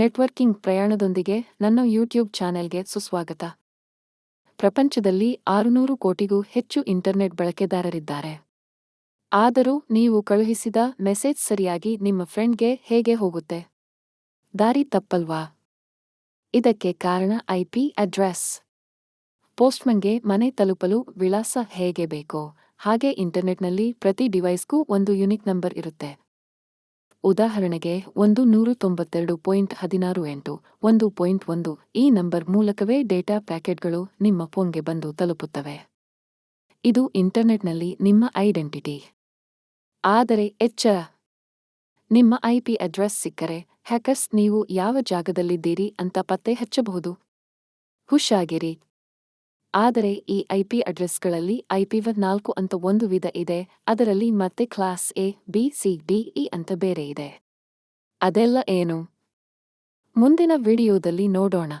Networking ಪ್ರಯಾಣದೊಂದಿಗೆ ನನ್ನ YouTube ಚಾನೆಲ್ಗೆ ಸುಸ್ವಾಗತ. ಪ್ರಪಂಚದಲ್ಲಿ ಆರುನೂರು ಕೋಟಿಗೂ ಹೆಚ್ಚು ಇಂಟರ್ನೆಟ್ ಬಳಕೆದಾರರಿದ್ದಾರೆ. ಆದರೂ ನೀವು ಕಳುಹಿಸಿದ ಮೆಸೇಜ್ ಸರಿಯಾಗಿ ನಿಮ್ಮ ಫ್ರೆಂಡ್ಗೆ ಹೇಗೆ ಹೋಗುತ್ತೆ? ದಾರಿ ತಪ್ಪಲ್ವಾ? ಇದಕ್ಕೆ ಕಾರಣ ಐಪಿ ಅಡ್ರೆಸ್. ಪೋಸ್ಟ್ಮನ್ಗೆ ಮನೆ ತಲುಪಲು ವಿಳಾಸ ಹೇಗೆ ಬೇಕೋ ಹಾಗೆ ಇಂಟರ್ನೆಟ್ನಲ್ಲಿ ಪ್ರತಿ ಡಿವೈಸ್ಗೂ ಒಂದು ಯುನಿಕ್ ನಂಬರ್ ಇರುತ್ತೆ. ಉದಾಹರಣೆಗೆ, ಒಂದು ನೂರು ತೊಂಬತ್ತೆರಡು ಪಾಯಿಂಟ್ ಹದಿನಾರು ಎಂಟು, ಒಂದು ಪಾಯಿಂಟ್ ಒಂದು ಈ ನಂಬರ್ ಮೂಲಕವೇ ಡೇಟಾ ಪ್ಯಾಕೆಟ್ಗಳು ನಿಮ್ಮ ಫೋನ್ಗೆ ಬಂದು ತಲುಪುತ್ತವೆ. ಇದು ಇಂಟರ್ನೆಟ್ನಲ್ಲಿ ನಿಮ್ಮ ಐಡೆಂಟಿಟಿ. ಆದರೆ ಎಚ್ಚರ. ನಿಮ್ಮ ಐಪಿ ಅಡ್ರೆಸ್ ಸಿಕ್ಕರೆ ಹ್ಯಾಕರ್ಸ್ ನೀವು ಯಾವ ಜಾಗದಲ್ಲಿದ್ದೀರಿ ಅಂತ ಪತ್ತೆ ಹಚ್ಚಬಹುದು. ಹುಷಾಗಿರಿ. ಆದರೆ ಈ ಐಪಿ ಅಡ್ರೆಸ್ಗಳಲ್ಲಿ ಐಪಿವ ನಾಲ್ಕು ಅಂತ ಒಂದು ವಿಧ ಇದೆ, ಅದರಲ್ಲಿ ಮತ್ತೆ class A, B, C, D, E ಅಂತ ಬೇರೆ ಇದೆ. ಅದೆಲ್ಲ ಏನು? ಮುಂದಿನ ವಿಡಿಯೋದಲ್ಲಿ ನೋಡೋಣ.